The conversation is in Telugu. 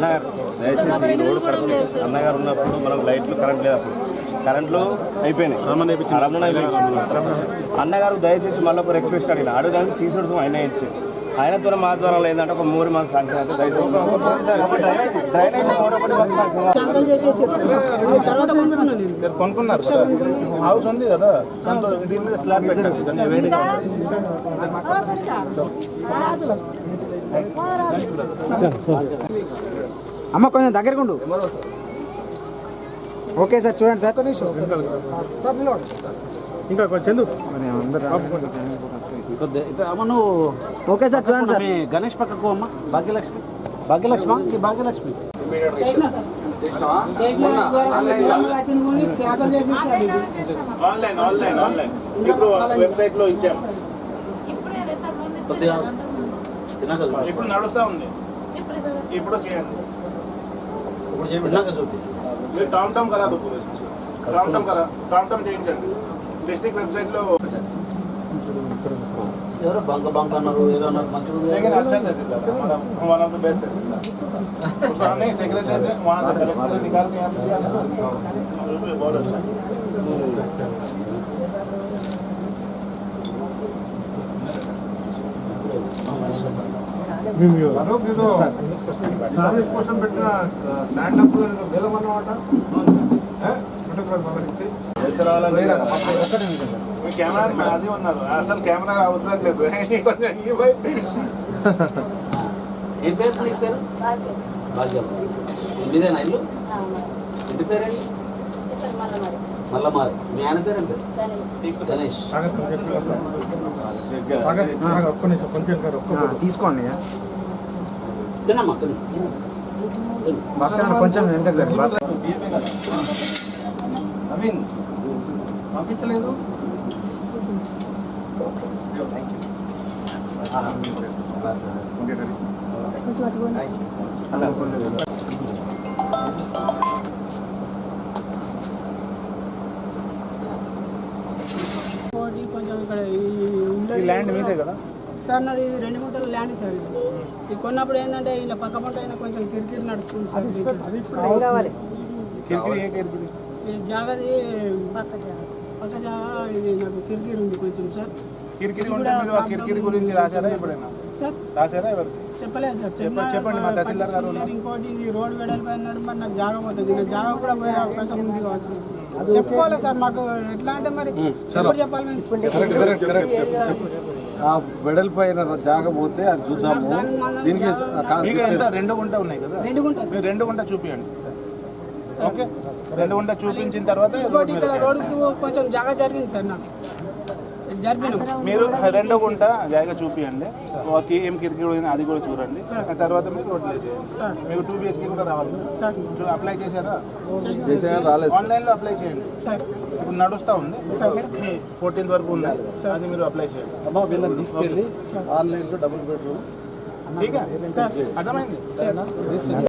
అన్నగారు దయచేసి ఈ రోడ్డు కరెక్ట్. అన్నగారు ఉన్నప్పుడు మనం లైట్లు కరెంట్ లేదు అప్పుడు. కరెంట్లు అయిపోయినాయి. రమణ. అన్నగారు దయచేసి మళ్ళీ ఒక రిక్వెస్ట్ అడిగిన. అడగడానికి సీసోడు ఆయన ఇచ్చి. ఆయనతో మా ద్వారా ఏంటంటే ఒక మూడు మంది అయితే దయచేసి కొనుక్కున్నారు హౌస్ ఉంది కదా. దాంతో దీని మీద స్లాబ్ వేడిగా అమ్మ కొంచెం దగ్గరకు ఉండు ఓకే సార్ చూడండి సార్. ఇంకా కొంచెం చందు. అమ్మ నువ్వు ఓకే సార్ చూడండి సార్. గణేష్ పక్కకు అమ్మ భాగ్యలక్ష్మి. భాగ్యలక్ష్మి? ఈ భాగ్యలక్ష్మి. Online online online. ఇప్పుడు వెబ్సైట్లో ఇచ్చాము. ఇప్పుడు నడుస్తా ఉంది. ఇప్పుడు చేయండి. ఇప్పుడు మీరు టామ్ టామ్ కరా టామ్ టామ్ కరా టామ్ టామ్ చేయించండి. డిస్ట్రిక్ట్ వెబ్సైట్లో ఎవరో బంక బంక అన్నారు ఏదో అన్నారు మంచిగా ఉంది. కోసం పెట్టిన అప్ కెమెరా అది ఉన్నారు. అసలు కెమెరా వదలట్లేదు. కొంచెం ఈ వైపు. ఏం పేరు నీ పేరు? భాగ్యం మీదేనా ఇల్లు? ఇంటి పేరేంటి? మల్లమారి మీ ఆయన పేరు గణేష్. తీసుకోండి. తినమ్మా తిను కొంచెం వెనక పంపించలేదు కొంచెం ఇక్కడ ఈ ల్యాండ్ మీదే కదా సార్ నాది ఇది రెండు గుంటల ల్యాండ్ సార్ ఇది ఇది కొన్నప్పుడు ఏంటంటే ఇలా పక్క పంట అయినా కొంచెం కిరికిరి నడుస్తుంది సార్. ఇది. జాగది పక్క జాగా. ఇది నాకు కిరికిరి ఉంది కొంచెం సార్. కిరికిరి ఉంటే మీరు ఆ కిరికిరి గురించి రాశారా ఎప్పుడైనా? సార్? రాశారా ఎవరికి చెప్పలేదు సార్. చెప్పండి, చెప్పండి, మా తహసీల్దార్ గారు ఉన్నారు. ఇంకోటి ఇది రోడ్ వెడల్పై అన్నాడు మరి నాకు జాగా పోతుంది. నా జాగా కూడా పోయే అవకాశం ఉంది కావచ్చు. చెప్పుకోవాలి సార్ మాకు ఎట్లా అంటే మరి ఎప్పుడు చెప్పాలి? ఆ వెడల్పైన జాగ పోతే అది చూద్దాము. దానికి రెండు గుంట ఉన్నాయి కదా? మీరు రెండు గుంట చూపియండి. ఓకే? రెండు గుంట చూపించిన తర్వాత కొంచెం జాగా జరిగింది సార్ నాకు. మీరు రెండు గుంట జాగా చూపియండి. ఏం పోయింది అది కూడా చూడండి. ఆ తర్వాత మీరు రోడ్లు చేయండి. మీకు టూ బిహెచ్కే కూడా రావాలి. సార్. చూ- అప్లై చేశారా? రాలేదు. ఆన్లైన్లో అప్లై చేయండి. సార్. ఇప్పుడు నడుస్తూ ఉంది. ఫోర్టీన్త్ వరకు ఉంది. అది మీరు అప్లై చేయండి. తీసుకెళ్ళి ఆన్లైన్లో డబుల్ బెడ్రూమ్ ఠీక్ అర్థమైంది?